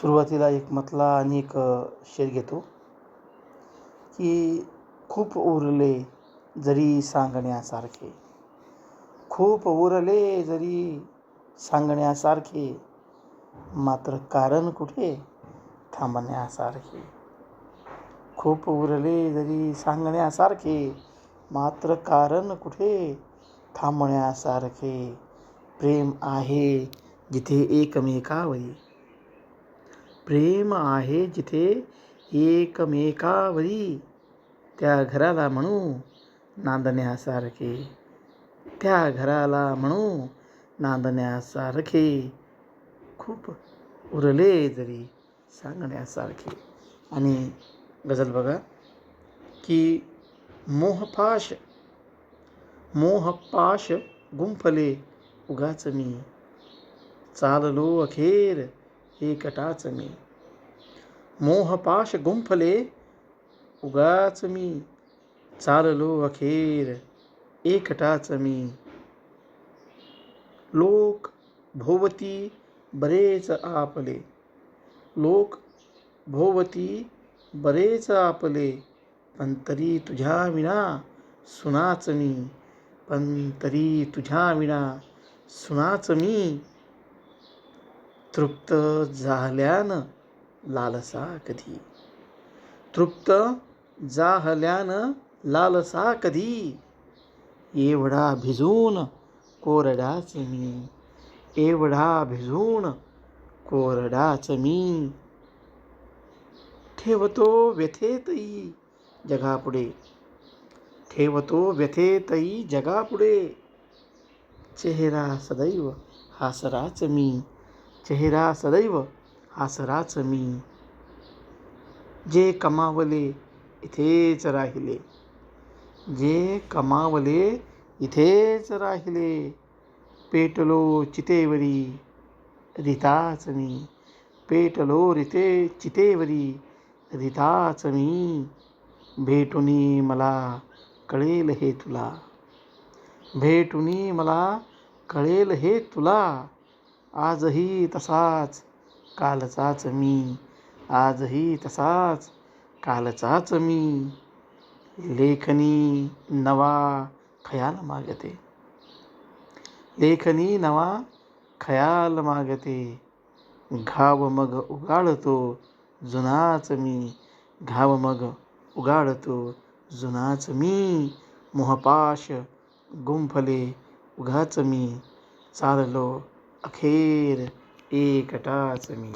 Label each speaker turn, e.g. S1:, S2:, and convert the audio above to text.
S1: सुरुवातीला एक मतला आणि एक शेर घेतो. की खूप उरले जरी सांगण्यासारखे. खूप उरले जरी सांगण्यासारखे. मात्र कारण कुठे? थांबण्यासारखे. खूप उरले जरी सांगण्यासारखे. मात्र कारण कुठे? थांबण्यासारखे. प्रेम आहे जिथे एकमेकावरी. प्रेम आहे जिथे एकमेकावरी. त्या घराला म्हणू नांदण्यासारखे. त्या घराला म्हणू नांदण्यासारखे. खूप उरले जरी सांगण्यासारखे. आणि गझल बघा की मोहपाश मोहपाश गुंफले. उगाच मी चाललो अखेर एकटाच मी. मोहपाश गुंफले उगाच मी. चाललो अखेर एकटाच मी. लोक भोवती बरेच आपले. लोक भोवती बरेच आपले. पण तरी तुझ्या विना सुनाच मी. पण तरी तुझ्या विना सुनाच मी. तृप्त झाल्यानं लालसा कधी? तृप्त जाहल्यानं लालसा कधी? एवढा भिजून कोरडाच मी. एवढा भिजून कोरडाच मी. ठेवतो व्यथेतई जगापुढे. ठेवतो व्यथेतई जगापुढे. चेहरा सदैव हासराच मी. चेहरा सदैव हासराच मी. जे कमावले इथेच राहिले. जे कमावले इथेच राहिले. पेटलो चितेवरी रिताच मी. पेटलो रिते चितेवरी रिताच मी. भेटुनी मला कळेल हे तुला. भेटुनी मला कळेल हे तुला. आजही तसाच कालचाच मी. आजही तसाच कालचाच मी. लेखनी नवा खयाल मागते. लेखनी नवा खयाल मागते. घाव मग उगाळतो जुनाच मी. घाव मग उगाळतो जुनाच मी. मोहपाश गुंफले उगाच मी. चाललो अखेर एकटाच मी.